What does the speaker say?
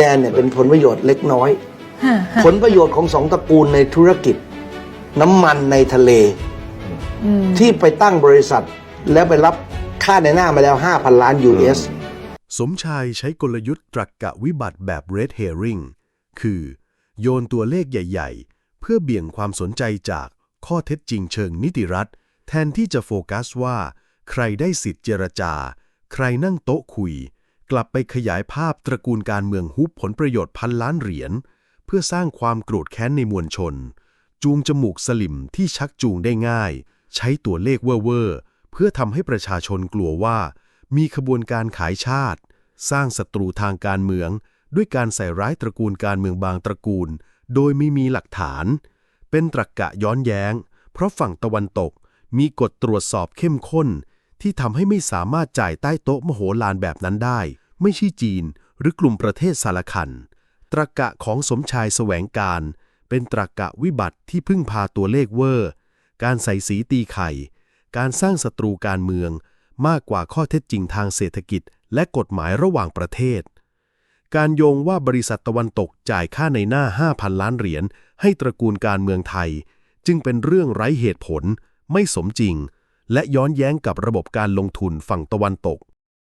แดนเนี่ยเป็นผลประโยชน์เล็กน้อยฮะฮะผลประโยชน์ของสองตระกูลในธุรกิจ น้ำมันในทะเลอืมที่ไปตั้งบริษัท แล้วไปรับค่าในหน้ามาแล้ว 5,000 ล้าน US สมชายใช้กลยุทธ์ตรรกกะวิบัติแบบ Red Herring คือ โยนตัวเลขใหญ่ ๆ เพื่อเบี่ยงความสนใจจากข้อเท็จจริงเชิงนิติรัฐ แทนที่จะโฟกัสว่า ใครได้สิทธิ์เจรจา ใครนั่งโต๊ะคุย กลับไปขยายภาพตระกูลการเมืองฮุบผลประโยชน์พันล้านเหรียญ เพื่อสร้างความโกรธแค้นในมวลชน จูงจมูกสลิมที่ชักจูงได้ง่าย ใช้ตัวเลขเว่อร์เพื่อทำให้ประชาชนกลัวว่า มีขบวนการขายชาติ สร้างศัตรูทางการเมือง ด้วยการใส่ร้ายตระกูลการเมืองบางตระกูล โดยไม่มีหลักฐาน เป็นตรรกกะย้อนแย้ง เพราะฝั่งตะวันตกมีกฎตรวจสอบเข้มข้นที่ทำให้ไม่สามารถจ่ายใต้โต๊ะมโหฬารแบบนั้นได้ ไม่ใช่จีน หรือกลุ่มประเทศสารคัน ตรกะของสมชายแสวงการ เป็นตรรกะวิบัติที่พึ่งพาตัวเลขเวอร์ การใส่สีตีไข่ การสร้างศัตรูการเมือง มากกว่าข้อเท็จจริงทางเศรษฐกิจ และกฎหมายระหว่างประเทศ การโยงว่าบริษัทตะวันตกจ่ายค่าในหน้า 5,000 ล้านเหรียญให้ตระกูลการเมืองไทย จึงเป็นเรื่องไร้เหตุผล ไม่สมจริง และย้อนแย้งกับระบบการลงทุนฝั่งตะวันตก